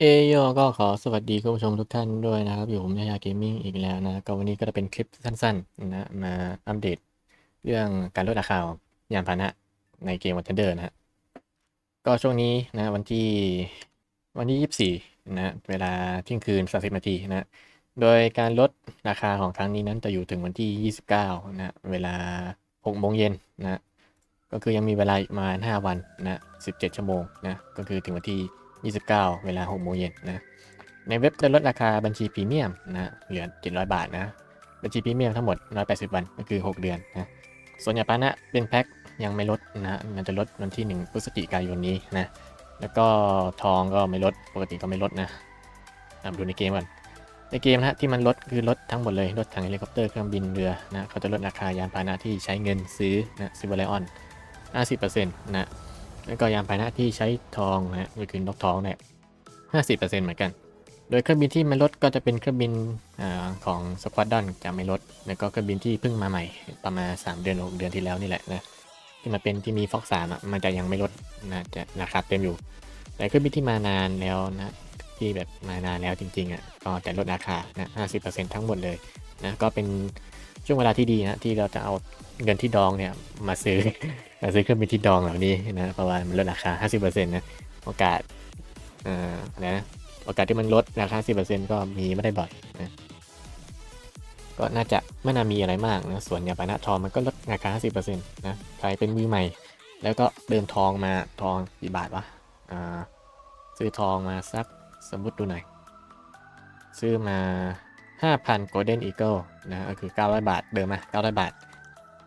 เอโยก็ขอสวัสดีคุณผู้ชมทุกท่านด้วยนะครับ อยู่ผมยายาเกมมิ่งอีกแล้วนะก็วันนี้ก็จะเป็นคลิปสั้นๆนะมาอัปเดตเรื่องการลดราคาองยานพาหนะในเกมวันเดอร์นะฮะก็ช่วงนี้นะวันที่วันที่ 24 นะเวลาเที่ยงคืน 30 นาทีนะโดยการลดราคาของครั้งนี้นั้นจะอยู่ถึงวันที่ 29 นะเวลา 6 โมงเย็นนะก็คือยังมีเวลาอีกประมาณ5วันนะ 17 ชั่วโมงนะก็คือถึงวันที่ 29 เวลา6โมงเย็นนะในเว็บจะลดราคาบัญชีพรีเมียมนะเหลือ 700 บาทนะบัญชีพรีเมียมทั้งหมด 180 วันก็คือ 6 เดือนนะส่วนยาปานะเป็นแพ็คยังไม่ลดนะมันจะลดวันที่ 1 พฤศจิกายนนี้นะแล้วก็ทองก็ไม่ลดปกติก็ไม่ลดนะดูในเกมก่อนในเกมนะที่มันลดคือลดทั้งหมดเลยลดทั้งเฮลิคอปเตอร์เครื่องบินเรือนะเขาจะลดราคายานพาหนะที่ใช้เงินซื้อนะซิเวอร์ไลออน50%นะ แล้วก็ยานพาหนะที่ใช้ทองนะก็คือนกทองเนี่ย50%เปอร์เซ็นต์เหมือนกัน โดยเครื่องบินที่มันลดก็จะเป็นเครื่องบินอาของสควอดดอนจะไม่ลด แล้วก็เครื่องบินที่เพิ่งมาใหม่ ประมาณ3เดือน6เดือนที่แล้วนี่แหละนะ ที่มาเป็นที่มีฟ็อกสามอะมันจะยังไม่ลดนะจะราคาเต็มอยู่ แต่เครื่องบินที่มานานแล้วนะที่แบบมานานแล้วจริงๆอะก็จะลดราคานะ50%ทั้งหมดเลย นะก็เป็นช่วงเวลาที่ดีนะที่เราจะเอาเงินที่ดองเนี่ยมาซื้อมาซื้อเครื่องบินที่ดองเหล่านี้นะเพราะว่ามันลดราคา 50%นะโอกาสเอ่ออะไรนะโอกาสที่มันลดราคา 10%ก็มีไม่ได้บ่อยนะก็น่าจะไม่น่ามีอะไรมากนะส่วนยาปานะทองมันก็ลดราคา 50%นะใครเป็นมือใหม่ แล้วก็เดินทองมาทองกี่บาทวะอ่าซื้อทองมาสักสมมติดูหน่อยซื้อมา 5,000 Golden Eagle นะก็คือ 900 บาท เดิมมา900 บาท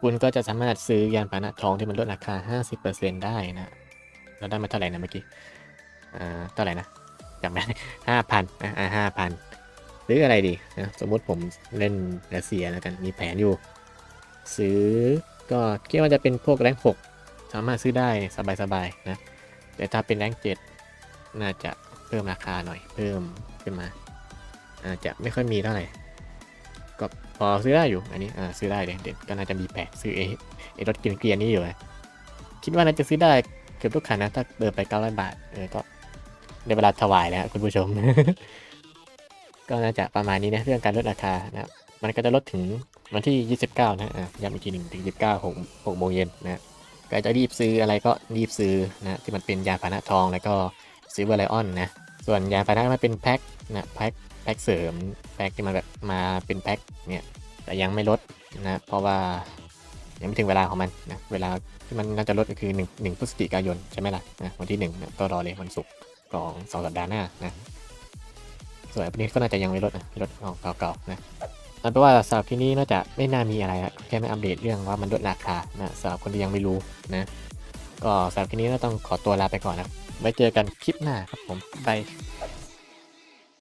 คุณก็จะสามารถซื้อยานพาหนะทองที่มันลดราคา 50%ได้นะ เราได้มาเท่าไหร่นะเมื่อกี้ อ่า เท่าไหร่นะจำไม่ได้ห้าพันอ่าห้าพันซื้ออะไรดีนะสมมติผมเล่นรัสเซียแล้วกัน มีแผนอยู่ ซื้อก็คิดว่าจะเป็นพวกแรงหกสามารถซื้อได้สบายๆนะ แต่ถ้าเป็นแรงเจ็ดน่าจะเพิ่มราคาหน่อย เพิ่มขึ้นมา อาจจะไม่ค่อยมีเท่าไหร่ก็พอซื้อได้อยู่อันนี้อ่าซื้อได้เด็ดเด็ดก็น่าจะมีแผนซื้อเอไอรถเกียนๆนี้อยู่นะคิดว่าน่าจะซื้อได้เกือบทุกคันนะถ้าเดินไป900บาทเออก็ในเวลาถวายแล้วคุณผู้ชม ก็น่าจะประมาณนี้นะเรื่องการลดราคานะมันก็จะลดถึงวันที่ 29 นะอะย้ำอีกทีหนึ่งถึง 29 6 6โมงเย็นนะก็จะรีบซื้ออะไรก็รีบซื้อนะที่มันเป็นยาพานะทองแล้วก็ซิลเวอร์ไลออนนะ ส่วนยาพาหนะมันเป็นแพ็คนะแพ็คแพ็คเสริมแพ็คที่มันแบบมาเป็นแพ็คเนี่ยแต่ยังไม่ลดนะเพราะว่ายังไม่ถึงเวลาของมันนะเวลาที่มันน่าจะลดก็คือ1 1พฤศจิกายนใช่ไหมล่ะนะวันที่1นะก็รอเลยวันศุกร์ของสองสัปดาห์หน้านะส่วนอันนี้ก็น่าจะยังไม่ลดนะลดของเก่าๆนะเอาเป็นว่าสำหรับที่นี้น่าจะไม่น่ามีอะไรละแค่มาอัปเดตเรื่องว่ามันลดราคานะสำหรับคนที่ยังไม่รู้นะก็สำหรับที่นี้เราต้องขอตัวลาไปก่อนนะ ไว้เจอกันคลิปหน้าครับผมบาย